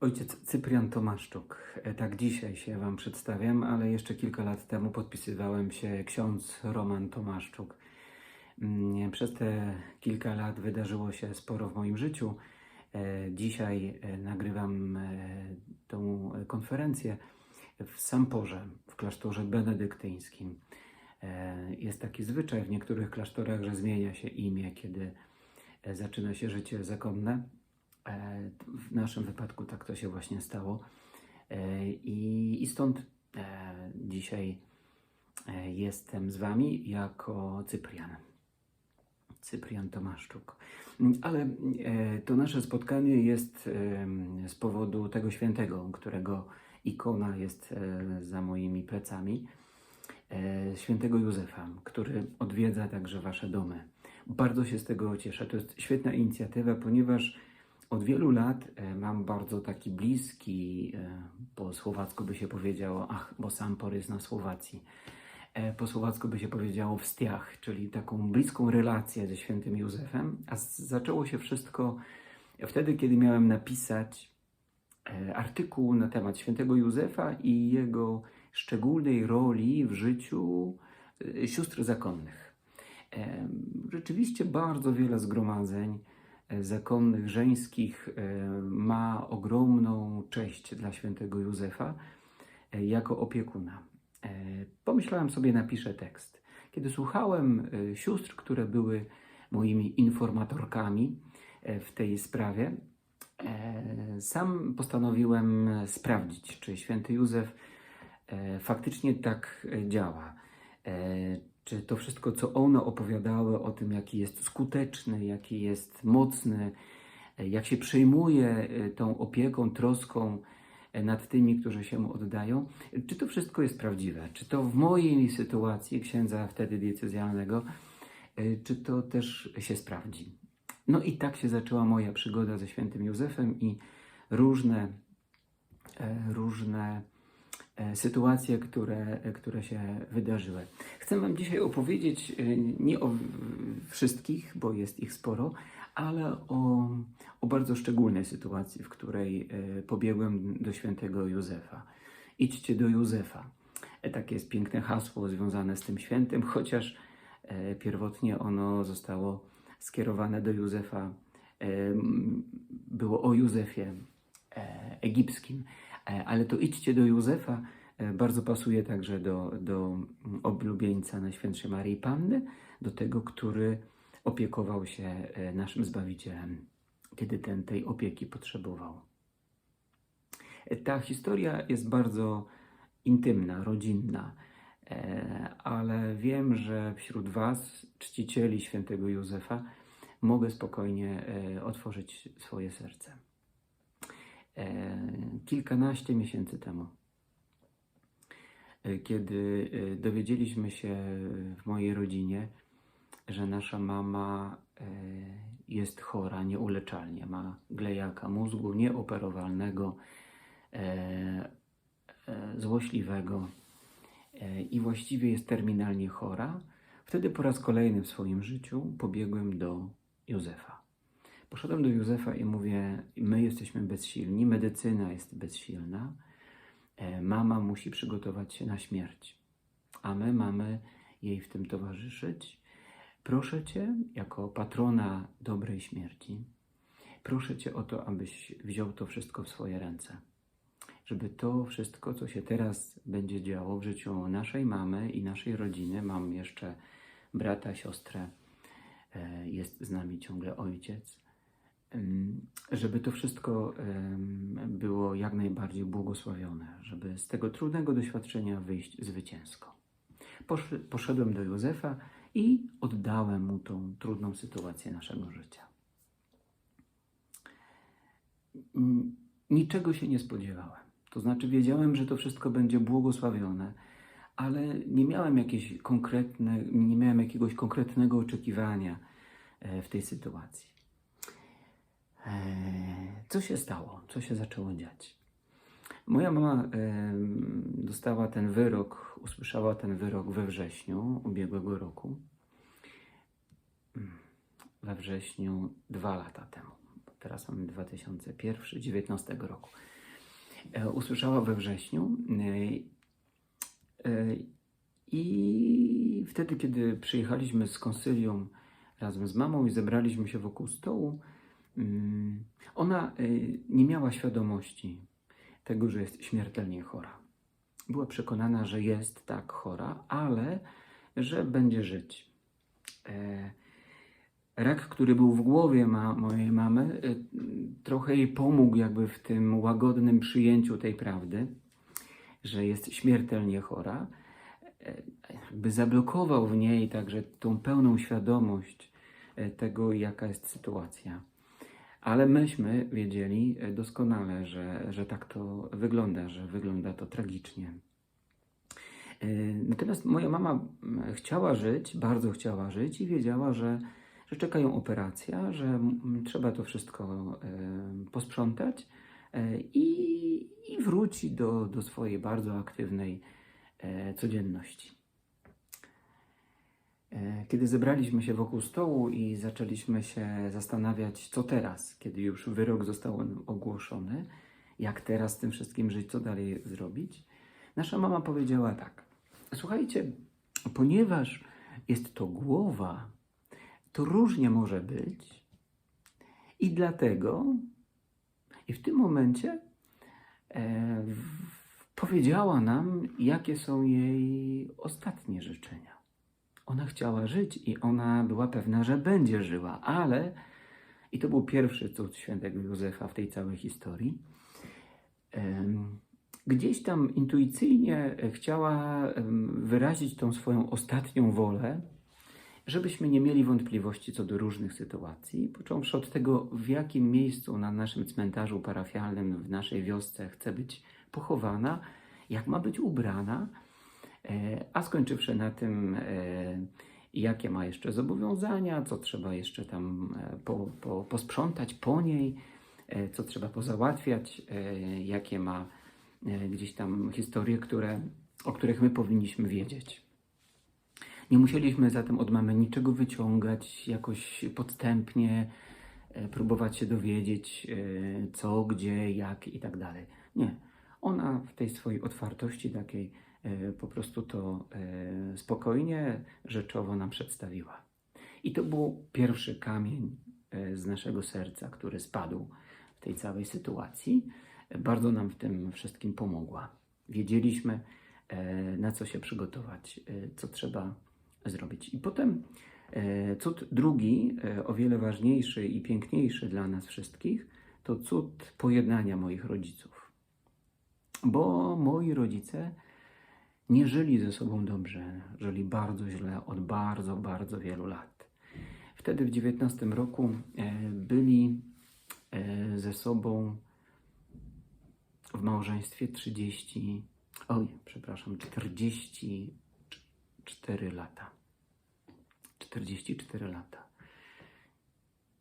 Ojciec Cyprian Tomaszczuk. E, Tak dzisiaj się Wam przedstawiam, ale jeszcze kilka lat temu podpisywałem się ksiądz Roman Tomaszczuk. Mm, Przez te kilka lat wydarzyło się sporo w moim życiu. E, Dzisiaj e, nagrywam tą konferencję w Samporze, w klasztorze benedyktyńskim. Jest taki zwyczaj w niektórych klasztorach, że zmienia się imię, kiedy zaczyna się życie zakonne. E, W naszym wypadku tak to się właśnie stało. E, I, i stąd e, dzisiaj jestem z Wami jako Cyprian. Cyprian Tomaszczuk. Ale to nasze spotkanie jest z powodu tego świętego, którego ikona jest za moimi plecami. Świętego Józefa, który odwiedza także Wasze domy. Bardzo się z tego cieszę. To jest świetna inicjatywa, ponieważ od wielu lat e, mam bardzo taki bliski, e, po słowacku by się powiedziało, ach, bo Sampor jest na Słowacji. E, Po słowacku by się powiedziało wstiach, czyli taką bliską relację ze świętym Józefem. A zaczęło się wszystko wtedy, kiedy miałem napisać artykuł na temat świętego Józefa i jego szczególnej roli w życiu sióstr zakonnych. Rzeczywiście bardzo wiele zgromadzeń zakonnych, żeńskich e, ma ogromną cześć dla świętego Józefa e, jako opiekuna. E, Pomyślałem sobie, napiszę tekst. Kiedy słuchałem e, sióstr, które były moimi informatorkami e, w tej sprawie, e, sam postanowiłem sprawdzić, czy święty Józef e, faktycznie tak e, działa. Czy to wszystko, co one opowiadały o tym, jaki jest skuteczny, jaki jest mocny, jak się przejmuje e, tą opieką, troską e, nad tymi, którzy się mu oddają, czy to wszystko jest prawdziwe? Czy to w mojej sytuacji księdza wtedy diecezjalnego, e, czy to też się sprawdzi? No i tak się zaczęła moja przygoda ze świętym Józefem i różne, różne sytuacje, które, e, które się wydarzyły. Chcę Wam dzisiaj opowiedzieć e, nie o wszystkich, bo jest ich sporo, ale o, o bardzo szczególnej sytuacji, w której e, pobiegłem do świętego Józefa. Idźcie do Józefa. E, Takie jest piękne hasło związane z tym świętym, chociaż e, pierwotnie ono zostało skierowane do Józefa. e, Było o Józefie e, egipskim, E, ale to idźcie do Józefa e, bardzo pasuje także do, do oblubieńca Najświętszej Maryi Panny, do tego, który opiekował się e, naszym Zbawicielem, kiedy ten tej opieki potrzebował. E, Ta historia jest bardzo intymna, rodzinna, e, ale wiem, że wśród Was, czcicieli świętego Józefa, mogę spokojnie e, otworzyć swoje serce. E, Kilkanaście miesięcy temu, e, kiedy e, dowiedzieliśmy się w mojej rodzinie, że nasza mama jest chora nieuleczalnie, ma glejaka mózgu nieoperowalnego, złośliwego i właściwie jest terminalnie chora, wtedy po raz kolejny w swoim życiu pobiegłem do Józefa. Poszedłem do Józefa i mówię: My jesteśmy bezsilni, medycyna jest bezsilna, e, mama musi przygotować się na śmierć, a my mamy jej w tym towarzyszyć. Proszę Cię, jako patrona dobrej śmierci, proszę Cię o to, abyś wziął to wszystko w swoje ręce. Żeby to wszystko, co się teraz będzie działo w życiu naszej mamy i naszej rodziny, mam jeszcze brata, siostrę, e, jest z nami ciągle ojciec, żeby to wszystko było jak najbardziej błogosławione, żeby z tego trudnego doświadczenia wyjść zwycięsko. Posz- Poszedłem do Józefa i oddałem mu tą trudną sytuację naszego życia. Niczego się nie spodziewałem. To znaczy, wiedziałem, że to wszystko będzie błogosławione, ale nie miałem jakieś konkretne, nie miałem jakiegoś konkretnego oczekiwania e, w tej sytuacji. E, Co się stało? Co się zaczęło dziać? Moja mama dostała ten wyrok, usłyszała ten wyrok we wrześniu ubiegłego roku. We wrześniu dwa lata temu. Teraz przepraszam, 2001, 19 roku. E, Usłyszała we wrześniu e, i wtedy, kiedy przyjechaliśmy z konsylium razem z mamą i zebraliśmy się wokół stołu, ona e, nie miała świadomości tego, że jest śmiertelnie chora. Była przekonana, że jest tak chora, ale że będzie żyć. E, Rak, który był w głowie ma, mojej mamy, e, trochę jej pomógł jakby w tym łagodnym przyjęciu tej prawdy, że jest śmiertelnie chora. E, Jakby zablokował w niej także tą pełną świadomość e, tego, jaka jest sytuacja. Ale myśmy wiedzieli e, doskonale, że, że tak to wygląda, że wygląda to tragicznie. E, Natomiast moja mama chciała żyć, bardzo chciała żyć i wiedziała, że, że czekają operacja, że trzeba to wszystko e, posprzątać i, i wróci do, do swojej bardzo aktywnej codzienności. E, Kiedy zebraliśmy się wokół stołu i zaczęliśmy się zastanawiać, co teraz, kiedy już wyrok został ogłoszony, jak teraz z tym wszystkim żyć, co dalej zrobić, nasza mama powiedziała tak: Słuchajcie, ponieważ jest to głowa, to różnie może być, i dlatego, i w tym momencie e, w- powiedziała nam, jakie są jej ostatnie życzenia. Ona chciała żyć i ona była pewna, że będzie żyła, ale, i to był pierwszy cud świętego Józefa w tej całej historii, gdzieś tam intuicyjnie chciała wyrazić tą swoją ostatnią wolę, żebyśmy nie mieli wątpliwości co do różnych sytuacji, począwszy od tego, w jakim miejscu na naszym cmentarzu parafialnym w naszej wiosce chce być pochowana, jak ma być ubrana, a skończywszy na tym, e, jakie ma jeszcze zobowiązania, co trzeba jeszcze tam e, po, po, posprzątać po niej, e, co trzeba pozałatwiać, e, jakie ma e, gdzieś tam historie, które, o których my powinniśmy wiedzieć. Nie musieliśmy zatem od mamy niczego wyciągać jakoś podstępnie, e, próbować się dowiedzieć, e, co, gdzie, jak i tak dalej. Nie. Ona w tej swojej otwartości takiej e, po prostu to e, spokojnie, rzeczowo nam przedstawiła. I to był pierwszy kamień e, z naszego serca, który spadł w tej całej sytuacji. E, Bardzo nam w tym wszystkim pomogła. Wiedzieliśmy, e, na co się przygotować, e, co trzeba zrobić. I potem e, cud drugi, e, o wiele ważniejszy i piękniejszy dla nas wszystkich, to cud pojednania moich rodziców. Bo moi rodzice nie żyli ze sobą dobrze, żyli bardzo źle od bardzo, bardzo wielu lat. Wtedy w 19 roku e, byli e, ze sobą w małżeństwie 30, oj, przepraszam, 44 lata. 44 lata.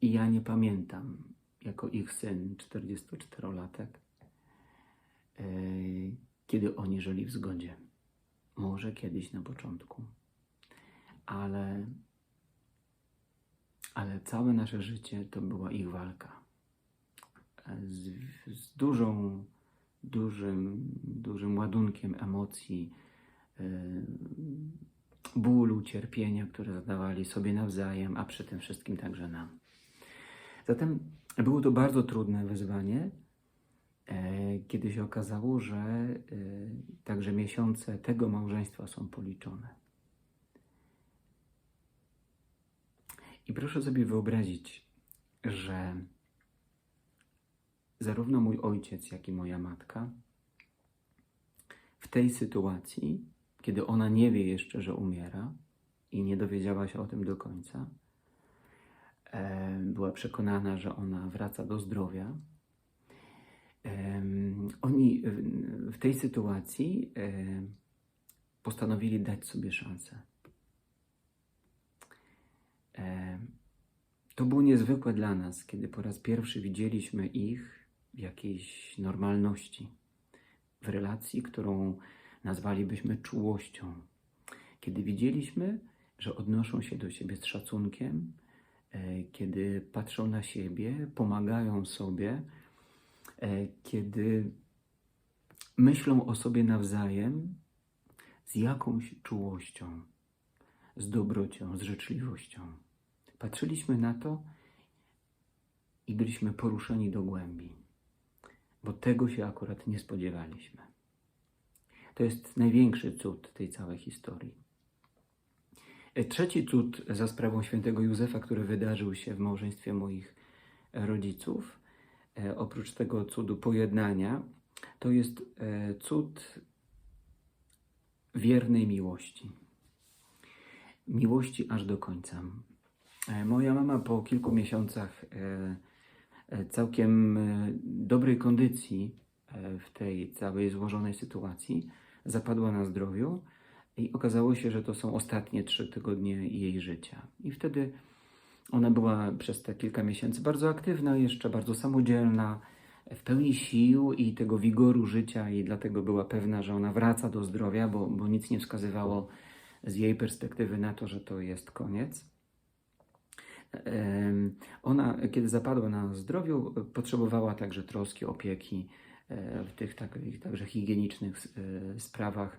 I ja nie pamiętam, jako ich syn, 44-latek, e, kiedy oni żyli w zgodzie. Może kiedyś na początku, ale, ale całe nasze życie to była ich walka. Z, z dużą, dużym, dużym ładunkiem emocji, e, bólu, cierpienia, które zadawali sobie nawzajem, a przy tym wszystkim także nam. Zatem było to bardzo trudne wyzwanie, kiedy się okazało, że e, także miesiące tego małżeństwa są policzone. I proszę sobie wyobrazić, że zarówno mój ojciec, jak i moja matka w tej sytuacji, kiedy ona nie wie jeszcze, że umiera i nie dowiedziała się o tym do końca, e, była przekonana, że ona wraca do zdrowia. Oni w- tej sytuacji postanowili dać sobie szansę. To było niezwykłe dla nas, kiedy po raz pierwszy widzieliśmy ich w jakiejś normalności, w relacji, którą nazwalibyśmy czułością. Kiedy widzieliśmy, że odnoszą się do siebie z szacunkiem, e, kiedy patrzą na siebie, pomagają sobie, kiedy myślą o sobie nawzajem z jakąś czułością, z dobrocią, z życzliwością. Patrzyliśmy na to i byliśmy poruszeni do głębi, bo tego się akurat nie spodziewaliśmy. To jest największy cud tej całej historii. E, Trzeci cud za sprawą świętego Józefa, który wydarzył się w małżeństwie moich rodziców, e, oprócz tego cudu pojednania, to jest e, cud wiernej miłości. Miłości aż do końca. E, Moja mama po kilku miesiącach e, e, całkiem e, dobrej kondycji e, w tej całej złożonej sytuacji zapadła na zdrowiu i okazało się, że to są ostatnie trzy tygodnie jej życia. I wtedy ona była przez te kilka miesięcy bardzo aktywna, jeszcze bardzo samodzielna, w pełni sił i tego wigoru życia, i dlatego była pewna, że ona wraca do zdrowia, bo, bo nic nie wskazywało z jej perspektywy na to, że to jest koniec. Ona, kiedy zapadła na zdrowiu, potrzebowała także troski, opieki e, w tych takich także higienicznych e, sprawach.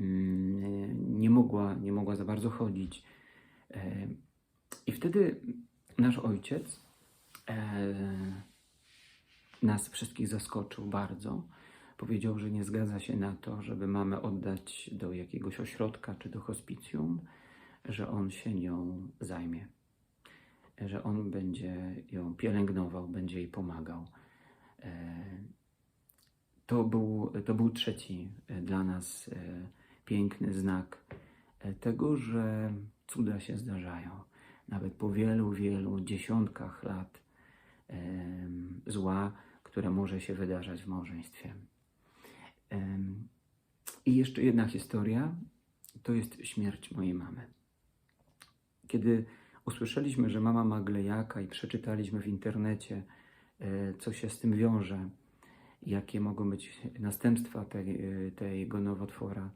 Mm, Nie mogła, nie mogła za bardzo chodzić. I wtedy nasz ojciec e, nas wszystkich zaskoczył bardzo. Powiedział, że nie zgadza się na to, żeby mamę oddać do jakiegoś ośrodka czy do hospicjum, że on się nią zajmie że on będzie ją pielęgnował, będzie jej pomagał. E, To był, to był trzeci e, dla nas e, piękny znak e, tego, że cuda się zdarzają. Nawet po wielu, wielu dziesiątkach lat zła, które może się wydarzać w małżeństwie. I jeszcze jedna historia, to jest śmierć mojej mamy. Kiedy usłyszeliśmy, że mama ma glejaka i przeczytaliśmy w internecie, e, co się z tym wiąże, jakie mogą być następstwa tej, e, tego nowotwora,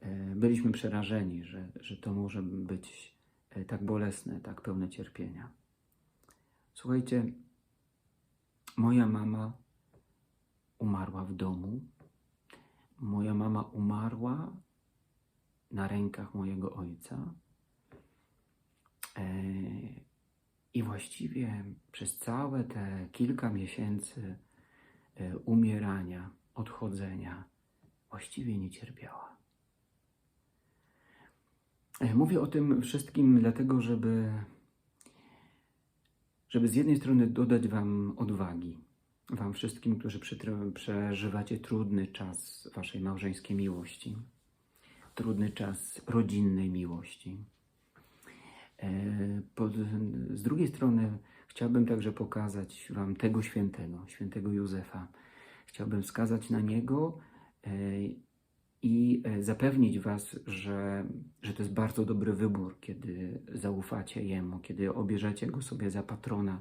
e, byliśmy przerażeni, że, że to może być tak bolesne, tak pełne cierpienia. Słuchajcie, moja mama umarła w domu. Moja mama umarła na rękach mojego ojca. E, I właściwie przez całe te kilka miesięcy e, umierania, odchodzenia, właściwie nie cierpiała. E, Mówię o tym wszystkim dlatego, żeby, żeby z jednej strony dodać Wam odwagi, Wam wszystkim, którzy przeżywacie trudny czas Waszej małżeńskiej miłości, trudny czas rodzinnej miłości. E, z drugiej strony chciałbym także pokazać Wam tego świętego, świętego Józefa. Chciałbym wskazać na niego e, i e, zapewnić Was, że, że to jest bardzo dobry wybór, kiedy zaufacie Jemu, kiedy obierzecie Go sobie za patrona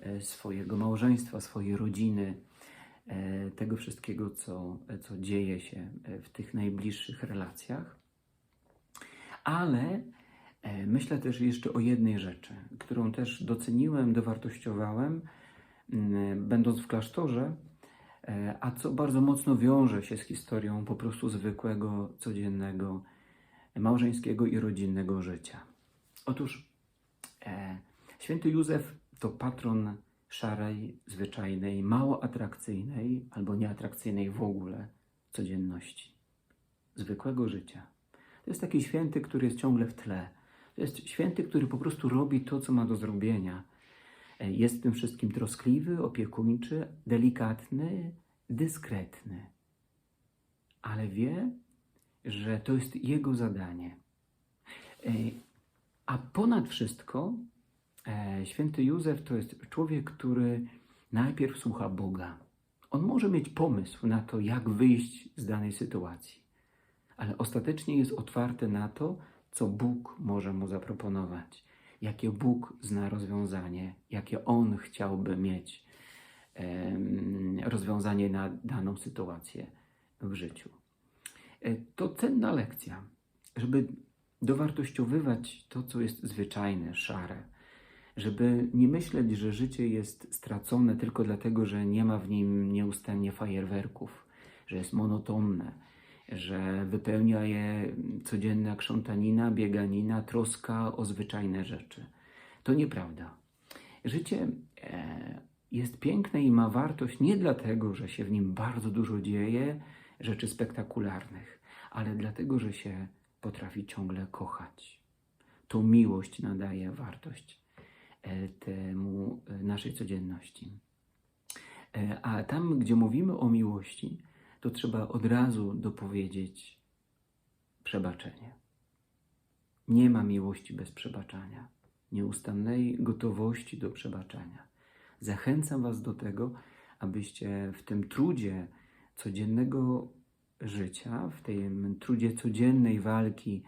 e, swojego małżeństwa, swojej rodziny, e, tego wszystkiego, co, co dzieje się w tych najbliższych relacjach. Ale Myślę też jeszcze o jednej rzeczy, którą też doceniłem, dowartościowałem, będąc w klasztorze, a co bardzo mocno wiąże się z historią po prostu zwykłego, codziennego, małżeńskiego i rodzinnego życia. Otóż e, święty Józef to patron szarej, zwyczajnej, mało atrakcyjnej albo nieatrakcyjnej w ogóle codzienności, zwykłego życia. To jest taki święty, który jest ciągle w tle. To jest święty, który po prostu robi to, co ma do zrobienia. E, Jest w tym wszystkim troskliwy, opiekuńczy, delikatny, dyskretny. Ale wie, że to jest jego zadanie. E, A ponad wszystko, e, święty Józef to jest człowiek, który najpierw słucha Boga. On może mieć pomysł na to, jak wyjść z danej sytuacji, ale ostatecznie jest otwarty na to, co Bóg może mu zaproponować, jakie Bóg zna rozwiązanie, jakie On chciałby mieć rozwiązanie na daną sytuację w życiu. E, To cenna lekcja, żeby dowartościowywać to, co jest zwyczajne, szare, żeby nie myśleć, że życie jest stracone tylko dlatego, że nie ma w nim nieustannie fajerwerków, że jest monotonne, że wypełnia je codzienna krzątanina, bieganina, troska o zwyczajne rzeczy. To nieprawda. Życie e, jest piękne i ma wartość nie dlatego, że się w nim bardzo dużo dzieje, rzeczy spektakularnych, ale dlatego, że się potrafi ciągle kochać. To miłość nadaje wartość e, temu e, naszej codzienności. A tam, gdzie mówimy o miłości, to trzeba od razu dopowiedzieć przebaczenie. Nie ma miłości bez przebaczania, nieustannej gotowości do przebaczenia. Zachęcam Was do tego, abyście w tym trudzie codziennego życia, w tym trudzie codziennej walki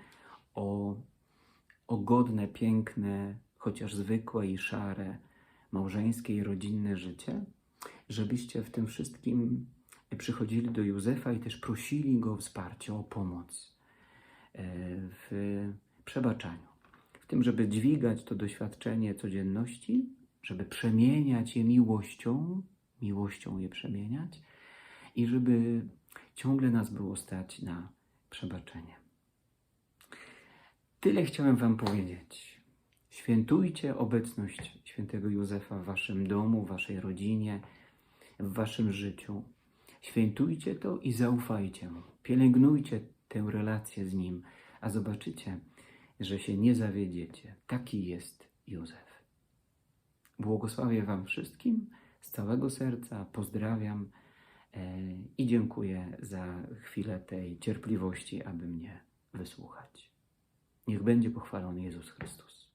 o, o godne, piękne, chociaż zwykłe i szare małżeńskie i rodzinne życie, żebyście w tym wszystkim przychodzili do Józefa i też prosili go o wsparcie, o pomoc e, w przebaczaniu. W tym, żeby dźwigać to doświadczenie codzienności, żeby przemieniać je miłością, miłością je przemieniać i żeby ciągle nas było stać na przebaczenie. Tyle chciałem Wam powiedzieć. Świętujcie obecność świętego Józefa w Waszym domu, w Waszej rodzinie, w Waszym życiu. Świętujcie to i zaufajcie Mu. Pielęgnujcie tę relację z Nim, a zobaczycie, że się nie zawiedziecie. Taki jest Józef. Błogosławię Wam wszystkim z całego serca, pozdrawiam e, i dziękuję za chwilę tej cierpliwości, aby mnie wysłuchać. Niech będzie pochwalony Jezus Chrystus.